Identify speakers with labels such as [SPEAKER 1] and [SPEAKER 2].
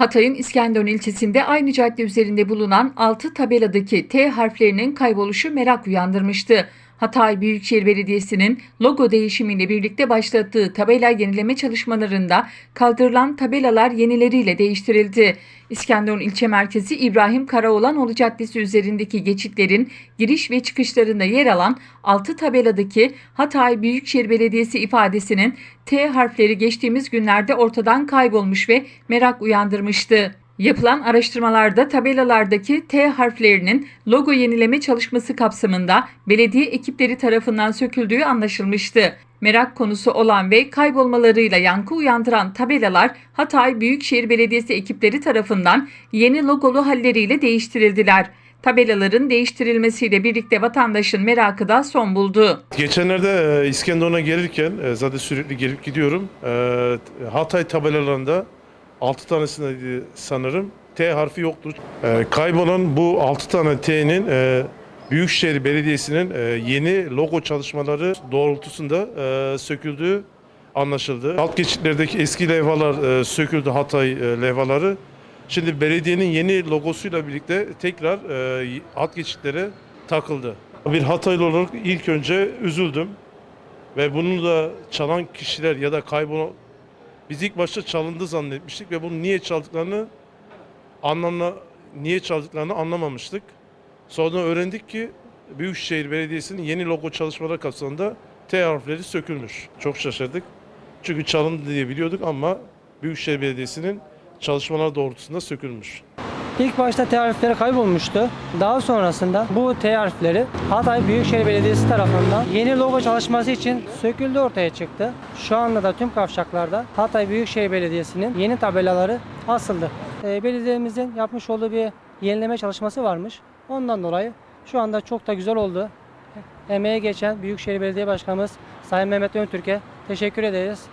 [SPEAKER 1] Hatay'ın İskenderun ilçesinde aynı cadde üzerinde bulunan 6 tabeladaki T harflerinin kayboluşu merak uyandırmıştı. Hatay Büyükşehir Belediyesi'nin logo değişimiyle birlikte başlattığı tabela yenileme çalışmalarında kaldırılan tabelalar yenileriyle değiştirildi. İskenderun ilçe merkezi İbrahim Karaoğlanoğlu Caddesi üzerindeki geçitlerin giriş ve çıkışlarında yer alan 6 tabeladaki Hatay Büyükşehir Belediyesi ifadesinin T harfleri geçtiğimiz günlerde ortadan kaybolmuş ve merak uyandırmıştı. Yapılan araştırmalarda tabelalardaki T harflerinin logo yenileme çalışması kapsamında belediye ekipleri tarafından söküldüğü anlaşılmıştı. Merak konusu olan ve kaybolmalarıyla yankı uyandıran tabelalar Hatay Büyükşehir Belediyesi ekipleri tarafından yeni logolu halleriyle değiştirildiler. Tabelaların değiştirilmesiyle birlikte vatandaşın merakı da son buldu.
[SPEAKER 2] Geçenlerde e, İskenderun'a gelirken e, zaten sürekli gelip gidiyorum. E, Hatay tabelalarında 6 tanesinde sanırım T harfi yoktur. E, Kaybolan bu 6 tane T'nin e, Büyükşehir Belediyesi'nin e, yeni logo çalışmaları doğrultusunda e, söküldüğü anlaşıldı. Alt geçitlerdeki eski levhalar e, söküldü Hatay e, levhaları. Şimdi belediyenin yeni logosuyla birlikte tekrar e, alt geçitlere takıldı. Bir Hataylı olarak ilk önce üzüldüm. Ve bunu da çalan kişiler ya da kaybolan... Biz ilk başta çalındı zannetmiştik ve bunu niye çaldıklarını anlamla niye çaldıklarını anlamamıştık. Sonra öğrendik ki Büyükşehir Belediyesi'nin yeni logo çalışmaları kapsamında T harfleri sökülmüş. Çok şaşırdık. Çünkü çalındı diye biliyorduk ama Büyükşehir Belediyesi'nin çalışmalar doğrultusunda sökülmüş.
[SPEAKER 3] İlk başta T kaybolmuştu. Daha sonrasında bu T Hatay Büyükşehir Belediyesi tarafından yeni logo çalışması için söküldü ortaya çıktı. Şu anda da tüm kavşaklarda Hatay Büyükşehir Belediyesi'nin yeni tabelaları asıldı. Ee, belediyemizin yapmış olduğu bir yenileme çalışması varmış. Ondan dolayı şu anda çok da güzel oldu. Emeğe geçen Büyükşehir Belediye Başkanımız Sayın Mehmet Öntürk'e teşekkür ederiz.